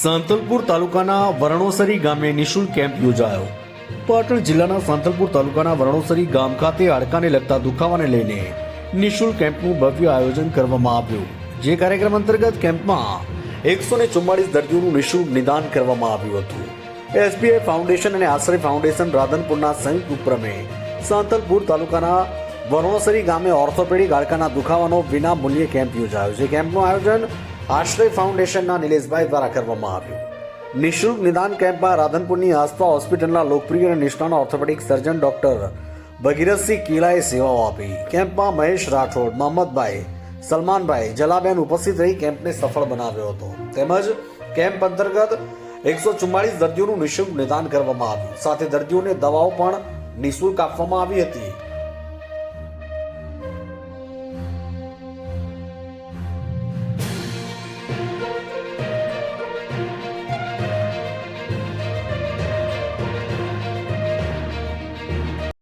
સાંતલપુર તાલુકાના વરણોસરી ગામે નિઃશુલ્ક કેમ્પ યોજાયો. પાટણ જિલ્લાના સાંતલપુર તાલુકાના વરણોસરી ગામ ખાતે હાડકાને લગતા દુખાવાને લઈને નિઃશુલ્ક કેમ્પનું ભવ્ય આયોજન કરવામાં આવ્યું. જે કાર્યક્રમ અંતર્ગત કેમ્પમાં એકસો ને ચુમ્માળીસ દર્દીઓનું નિઃશુલ્ક નિદાન કરવામાં આવ્યું હતું. એસબીઆઈ ફાઉન્ડેશન અને આશ્રય ફાઉન્ડેશન રાધનપુરના સંયુક્ત ઉપક્રમે સાંતલપુર તાલુકાના વરણોસરી ગામે ઓર્થોપેડિક હાડકાના દુખાવાનો વિના મૂલ્યે કેમ્પ યોજાયો છે કેમ્પનું આયોજન આશ્રય ફાઉન્ડેશનના નિલેશભાઈ દ્વારા કરવામાં આવ્યું. નિઃશુલ્ક નિદાન કેમ્પમાં રાધનપુરની આસ્થા હોસ્પિટલના લોકપ્રિય અને નિષ્ણાત ઓર્થોપેડિક સર્જન ડોક્ટર ભગીરથસિંહ કિલાએ સેવાઓ આપી. કેમ્પમાં મહેશ રાઠોડ મોહમ્મદભાઈ સલમાનભાઈ, જલાબેન ઉપસ્થિત રહી કેમ્પને સફળ બનાવ્યો હતો. તેમજ કેમ્પ અંતર્ગત એકસો ચુમ્માળીસ દર્દીઓનું નિઃશુલ્ક નિદાન કરવામાં આવ્યું. સાથે દર્દીઓને દવાઓ પણ નિઃશુલ્ક આપવામાં આવી હતી.